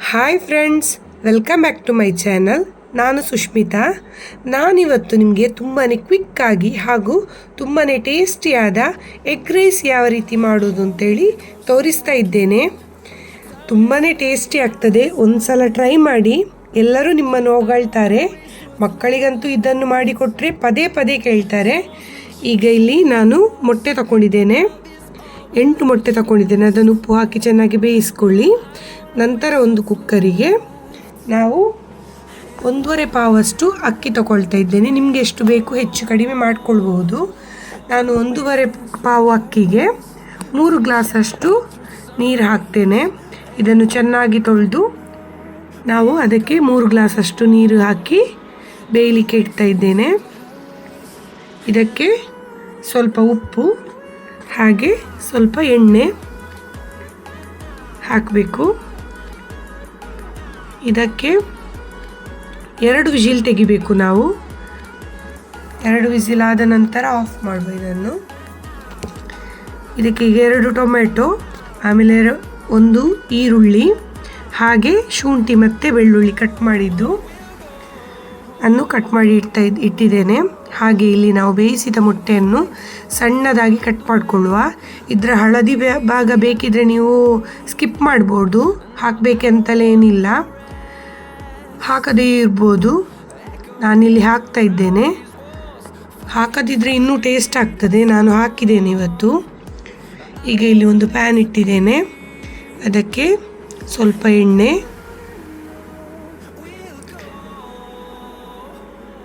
Hi friends welcome back to my channel ನಾನು ಸುಷ್ಮಿತಾ ನಾನಿವತ್ತು ನಿಮಗೆ ತುಂಬಾ ಕ್ವಿಕ್ಕಾಗಿ ಹಾಗೂ ತುಂಬಾ ಟೇಸ್ಟಿಯಾದ ಎಗ್ ರೈಸ್ ಯಾವ ರೀತಿ ಮಾಡೋದು ಅಂತೇಳಿ ತೋರಿಸ್ತಾ ಇದ್ದೇನೆ. ತುಂಬಾ ಟೇಸ್ಟಿ ಆಗ್ತದೆ. ಒಂದು ಸಲ ಟ್ರೈ ಮಾಡಿ. ಎಲ್ಲರೂ ನಿಮ್ಮನ್ನು ಹೊಗಳ್ತಾರೆ. ಮಕ್ಕಳಿಗಂತೂ ಇದನ್ನು ಮಾಡಿಕೊಟ್ರೆ ಪದೇ ಪದೇ ಕೇಳ್ತಾರೆ. ಈಗ ಇಲ್ಲಿ ನಾನು ಮೊಟ್ಟೆ ತಗೊಂಡಿದ್ದೇನೆ. ಎಂಟು ಮೊಟ್ಟೆ ತಗೊಂಡಿದ್ದೇನೆ ಅದನ್ನು ಉಪ್ಪು ಹಾಕಿ ಚೆನ್ನಾಗಿ ಬೇಯಿಸ್ಕೊಳ್ಳಿ. ನಂತರ ಒಂದು ಕುಕ್ಕರಿಗೆ ನಾವು ಒಂದೂವರೆ ಪಾವಷ್ಟು ಅಕ್ಕಿ ತಗೊಳ್ತಾ ಇದ್ದೇನೆ. ನಿಮಗೆ ಎಷ್ಟು ಬೇಕು ಹೆಚ್ಚು ಕಡಿಮೆ ಮಾಡಿಕೊಳ್ಬೋದು. ನಾನು ಒಂದೂವರೆ ಪಾವು ಅಕ್ಕಿಗೆ ಮೂರು ಗ್ಲಾಸಷ್ಟು ನೀರು ಹಾಕ್ತೇನೆ. ಇದನ್ನು ಚೆನ್ನಾಗಿ ತೊಳೆದು ನಾವು ಅದಕ್ಕೆ ಮೂರು ಗ್ಲಾಸಷ್ಟು ನೀರು ಹಾಕಿ ಬೇಯಲಿಕ್ಕೆ ಇಡ್ತಾ ಇದ್ದೇನೆ. ಇದಕ್ಕೆ ಸ್ವಲ್ಪ ಉಪ್ಪು ಹಾಗೆ ಸ್ವಲ್ಪ ಎಣ್ಣೆ ಹಾಕಬೇಕು. ಇದಕ್ಕೆ ಎರಡು ವಿಜಿಲ್ ತೆಗಿಬೇಕು ನಾವು. ಎರಡು ವಿಜಿಲ್ ಆದ ನಂತರ ಆಫ್ ಮಾಡುವ ಇದನ್ನು. ಇದಕ್ಕೆ ಎರಡು ಟೊಮೆಟೊ ಆಮೇಲೆ ಒಂದು ಈರುಳ್ಳಿ, ಹಾಗೆ ಶುಂಠಿ ಮತ್ತು ಬೆಳ್ಳುಳ್ಳಿ ಕಟ್ ಮಾಡಿದ್ದು ಅನ್ನು ಕಟ್ ಮಾಡಿ ಇಡ್ತಾ ಇಟ್ಟಿದ್ದೇನೆ. ಹಾಗೆ ಇಲ್ಲಿ ನಾವು ಬೇಯಿಸಿದ ಮೊಟ್ಟೆಯನ್ನು ಸಣ್ಣದಾಗಿ ಕಟ್ ಮಾಡಿಕೊಳ್ಳುವ. ಇದರ ಹಳದಿ ಭಾಗ ಬೇಕಿದ್ರೆ ನೀವು ಸ್ಕಿಪ್ ಮಾಡ್ಬೋದು. ಹಾಕಬೇಕಂತಲೇ ಏನಿಲ್ಲ. ಹಾಕದೇ ಇರ್ಬೋದು. ನಾನಿಲ್ಲಿ ಹಾಕ್ತಾ ಇದ್ದೇನೆ. ಹಾಕದಿದ್ದರೆ ಇನ್ನೂ ಟೇಸ್ಟ್ ಆಗ್ತದೆ. ನಾನು ಹಾಕಿದ್ದೇನೆ ಇವತ್ತು. ಈಗ ಇಲ್ಲಿ ಒಂದು ಪ್ಯಾನ್ ಇಟ್ಟಿದ್ದೇನೆ. ಅದಕ್ಕೆ ಸ್ವಲ್ಪ ಎಣ್ಣೆ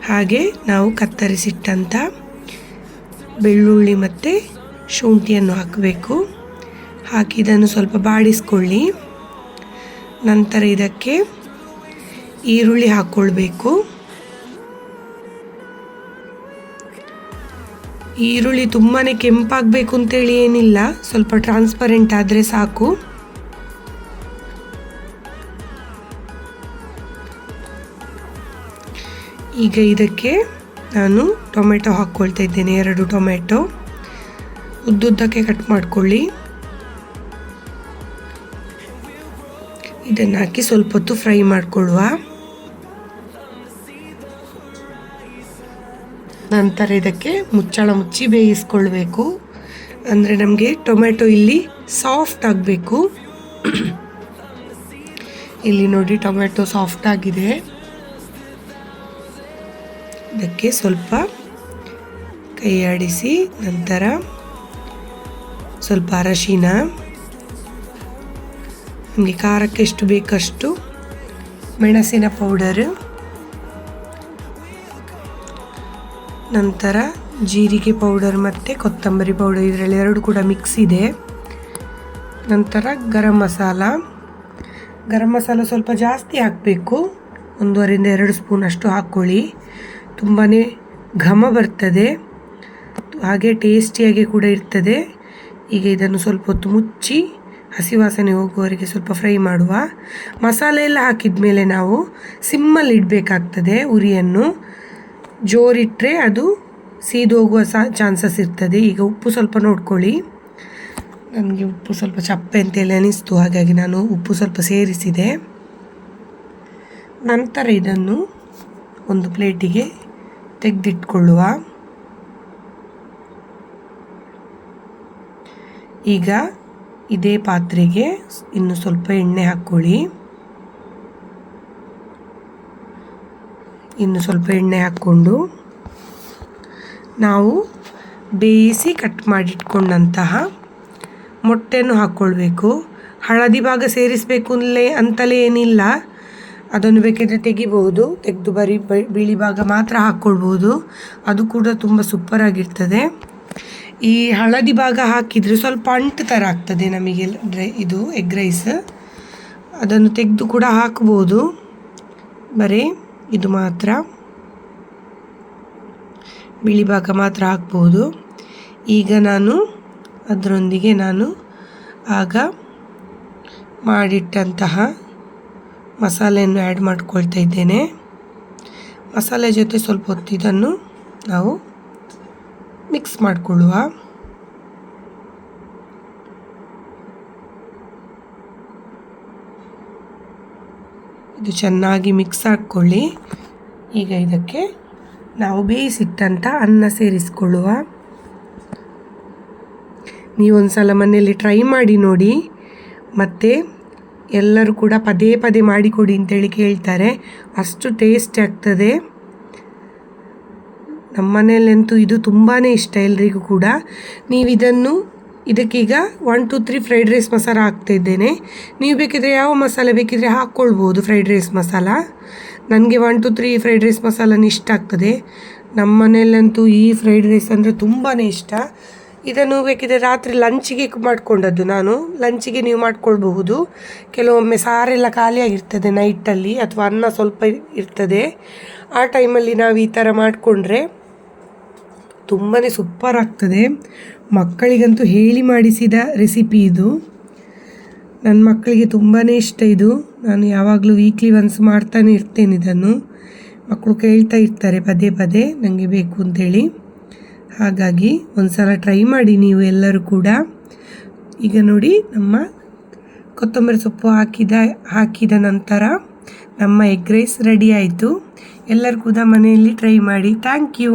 ಹಾಗೆ ನಾವು ಕತ್ತರಿಸಿಟ್ಟಂಥ ಬೆಳ್ಳುಳ್ಳಿ ಮತ್ತು ಶುಂಠಿಯನ್ನು ಹಾಕಬೇಕು. ಹಾಕಿ ಇದನ್ನು ಸ್ವಲ್ಪ ಬಾಡಿಸ್ಕೊಳ್ಳಿ. ನಂತರ ಇದಕ್ಕೆ ಈರುಳ್ಳಿ ಹಾಕ್ಕೊಳ್ಬೇಕು. ಈರುಳ್ಳಿ ತುಂಬಾ ಕೆಂಪಾಗಬೇಕು ಅಂತೇಳಿ ಏನಿಲ್ಲ, ಸ್ವಲ್ಪ ಟ್ರಾನ್ಸ್ಪರೆಂಟ್ ಆದರೆ ಸಾಕು. ಈಗ ಇದಕ್ಕೆ ನಾನು ಟೊಮೆಟೊ ಹಾಕ್ಕೊಳ್ತಾ ಇದ್ದೇನೆ, ಎರಡು ಟೊಮೆಟೊ. ಉದ್ದುದ್ದಕ್ಕೆ ಕಟ್ ಮಾಡಿಕೊಳ್ಳಿ. ಇದನ್ನು ಹಾಕಿ ಸ್ವಲ್ಪ ಹೊತ್ತು ಫ್ರೈ ಮಾಡಿಕೊಳ್ಳುವ. ನಂತರ ಇದಕ್ಕೆ ಮುಚ್ಚಳ ಮುಚ್ಚಿ ಬೇಯಿಸ್ಕೊಳ್ಬೇಕು. ಅಂದರೆ ನಮಗೆ ಟೊಮೆಟೊ ಇಲ್ಲಿ ಸಾಫ್ಟ್ ಆಗಬೇಕು. ಇಲ್ಲಿ ನೋಡಿ ಟೊಮೆಟೊ ಸಾಫ್ಟ್ ಆಗಿದೆ. ಇದಕ್ಕೆ ಸ್ವಲ್ಪ ಕೈ ಆಡಿಸಿ ನಂತರ ಸ್ವಲ್ಪ ಅರಶಿನ. ನಮಗೆ ಖಾರಕ್ಕೆ ಎಷ್ಟು ಬೇಕಷ್ಟು ಮೆಣಸಿನ ಪೌಡರ್. ನಂತರ ಜೀರಿಗೆ ಪೌಡರ್ ಮತ್ತು ಕೊತ್ತಂಬರಿ ಪೌಡರ್, ಇದರಲ್ಲಿ ಎರಡು ಕೂಡ ಮಿಕ್ಸ್ ಇದೆ. ನಂತರ ಗರಂ ಮಸಾಲ. ಗರಂ ಮಸಾಲ ಸ್ವಲ್ಪ ಜಾಸ್ತಿ ಹಾಕಬೇಕು. ಒಂದೂವರಿಂದ ಎರಡು ಸ್ಪೂನ್ ಅಷ್ಟು ಹಾಕ್ಕೊಳ್ಳಿ. ತುಂಬಾ ಘಮ ಬರ್ತದೆ. ಹಾಗೆ ಟೇಸ್ಟಿಯಾಗಿ ಕೂಡ ಇರ್ತದೆ. ಈಗ ಇದನ್ನು ಸ್ವಲ್ಪ ಹೊತ್ತು ಮುಚ್ಚಿ ಹಸಿ ವಾಸನೆ ಹೋಗುವವರೆಗೆ ಸ್ವಲ್ಪ ಫ್ರೈ ಮಾಡುವ. ಮಸಾಲೆ ಎಲ್ಲ ಹಾಕಿದ ಮೇಲೆ ನಾವು ಸಿಮ್ಮಲ್ಲಿ ಇಡಬೇಕಾಗ್ತದೆ ಉರಿಯನ್ನು. ಜೋರಿಟ್ಟರೆ ಅದು ಸೀದೋಗುವ ಸಹ ಚಾನ್ಸಸ್ ಇರ್ತದೆ. ಈಗ ಉಪ್ಪು ಸ್ವಲ್ಪ ನೋಡ್ಕೊಳ್ಳಿ. ನನಗೆ ಉಪ್ಪು ಸ್ವಲ್ಪ ಚಪ್ಪೆ ಅಂತೇಳಿ ಅನಿಸ್ತು. ಹಾಗಾಗಿ ನಾನು ಉಪ್ಪು ಸ್ವಲ್ಪ ಸೇರಿಸಿದೆ. ನಂತರ ಇದನ್ನು ಒಂದು ಪ್ಲೇಟಿಗೆ ತೆಗೆದಿಟ್ಕೊಳ್ಳುವ. ಈಗ ಇದೇ ಪಾತ್ರೆಗೆ ಇನ್ನು ಸ್ವಲ್ಪ ಎಣ್ಣೆ ಹಾಕ್ಕೊಳ್ಳಿ. ಇನ್ನು ಸ್ವಲ್ಪ ಎಣ್ಣೆ ಹಾಕ್ಕೊಂಡು ನಾವು ಬೇಯಿಸಿ ಕಟ್ ಮಾಡಿಟ್ಕೊಂಡಂತಹ ಮೊಟ್ಟೆಯನ್ನು ಹಾಕ್ಕೊಳ್ಬೇಕು. ಹಳದಿ ಭಾಗ ಸೇರಿಸಬೇಕು ಅಂತಲೇ ಏನಿಲ್ಲ. ಅದನ್ನು ಬೇಕಿದ್ರೆ ತೆಗಿಬಹುದು. ತೆಗೆದು ಬರೀ ಬಿಳಿ ಭಾಗ ಮಾತ್ರ ಹಾಕ್ಕೊಳ್ಬೋದು ಅದು ಕೂಡ ತುಂಬ ಸೂಪರಾಗಿರ್ತದೆ ಈ ಹಳದಿ ಭಾಗ ಹಾಕಿದರೆ ಸ್ವಲ್ಪ ಅಂಟು ಥರ ಆಗ್ತದೆ ನಮಗೆ ಡ್ರೈ ಇದು ಎಗ್ ರೈಸ್ ಅದನ್ನು ತೆಗೆದು ಕೂಡ ಹಾಕ್ಬೋದು. ಬರೀ ಇದು ಮಾತ್ರ. ಬಿಳಿ ಭಾಗ ಮಾತ್ರ ಹಾಕ್ಬೋದು. ಈಗ ನಾನು ಅದರೊಂದಿಗೆ ನಾನು ಆಗ ಮಾಡಿಟ್ಟಂತಹ ಮಸಾಲೆಯನ್ನು ಆ್ಯಡ್ ಮಾಡ್ಕೊಳ್ತಾ ಇದ್ದೇನೆ. ಮಸಾಲೆ ಜೊತೆ ಸ್ವಲ್ಪ ಹೊತ್ತು ಇದನ್ನು ನಾವು ಮಿಕ್ಸ್ ಮಾಡಿಕೊಳ್ಳುವ. ಇದು ಚೆನ್ನಾಗಿ ಮಿಕ್ಸ್ ಹಾಕ್ಕೊಳ್ಳಿ ಈಗ ಇದಕ್ಕೆ ನಾವು ಬೇಯಿಸಿಟ್ಟಂಥ ಅನ್ನ ಸೇರಿಸ್ಕೊಳ್ಳುವ. ನೀವೊಂದು ಸಲ ಮನೆಯಲ್ಲಿ ಟ್ರೈ ಮಾಡಿ ನೋಡಿ. ಮತ್ತು ಎಲ್ಲರೂ ಕೂಡ ಪದೇ ಪದೇ ಮಾಡಿಕೊಡಿ ಅಂತೇಳಿ ಕೇಳ್ತಾರೆ. ಅಷ್ಟು ಟೇಸ್ಟ್ ಆಗ್ತದೆ. ನಮ್ಮ ಮನೆಯಲ್ಲಂತೂ ಇದು ತುಂಬಾ ಇಷ್ಟ ಎಲ್ರಿಗೂ ಕೂಡ. ನೀವು ಇದನ್ನು ಇದಕ್ಕೀಗ one two three fried rice masala ಹಾಕ್ತಿದ್ದೇನೆ ನೀವು ಬೇಕಿದ್ರೆ ಯಾವ ಮಸಾಲೆ ಬೇಕಿದ್ರೆ ಹಾಕ್ಕೊಳ್ಬೋದು ಫ್ರೈಡ್ ರೈಸ್ ಮಸಾಲ. ನನಗೆ one two three fried rice ಮಸಾಲನ ಇಷ್ಟ ಆಗ್ತದೆ. ನಮ್ಮ ಮನೆಯಲ್ಲಂತೂ ಈ ಫ್ರೈಡ್ ರೈಸ್ ಅಂದರೆ ತುಂಬಾ ಇಷ್ಟ. ಇದನ್ನು ಬೇಕಿದ್ರೆ ರಾತ್ರಿ ಲಂಚಿಗೆ ಮಾಡಿಕೊಂಡದ್ದು ನಾನು. ಲಂಚಿಗೆ ನೀವು ಮಾಡಿಕೊಳ್ಬಹುದು. ಕೆಲವೊಮ್ಮೆ ಸಾರೆಲ್ಲ ಖಾಲಿಯಾಗಿರ್ತದೆ ನೈಟಲ್ಲಿ ಅಥವಾ ಅನ್ನ ಸ್ವಲ್ಪ ಇರ್ತದೆ. ಆ ಟೈಮಲ್ಲಿ ನಾವು ಈ ಥರ ಮಾಡಿಕೊಂಡ್ರೆ ತುಂಬಾ ಸೂಪರ್ ಆಗ್ತದೆ. ಮಕ್ಕಳಿಗಂತೂ ಹೇಳಿ ಮಾಡಿಸಿದ ರೆಸಿಪಿ ಇದು. ನನ್ನ ಮಕ್ಕಳಿಗೆ ತುಂಬಾ ಇಷ್ಟ ಇದು. ನಾನು ಯಾವಾಗಲೂ ವೀಕ್ಲಿ ಒನ್ಸ್ ಮಾಡ್ತಾನೆ ಇರ್ತೇನೆ ಇದನ್ನು. ಮಕ್ಕಳು ಕೇಳ್ತಾ ಇರ್ತಾರೆ ಪದೇ ಪದೇ ನನಗೆ ಬೇಕು ಅಂತೇಳಿ. ಹಾಗಾಗಿ ಒಂದು ಸಲ ಟ್ರೈ ಮಾಡಿ ನೀವು ಎಲ್ಲರೂ ಕೂಡ. ಈಗ ನೋಡಿ ನಮ್ಮ ಕೊತ್ತಂಬರಿ ಸೊಪ್ಪು ಹಾಕಿದ ಹಾಕಿದ ನಂತರ ನಮ್ಮ ಎಗ್ ರೈಸ್ ರೆಡಿ ಆಯಿತು. ಎಲ್ಲರೂ ಕೂಡ ಮನೆಯಲ್ಲಿ ಟ್ರೈ ಮಾಡಿ. Thank you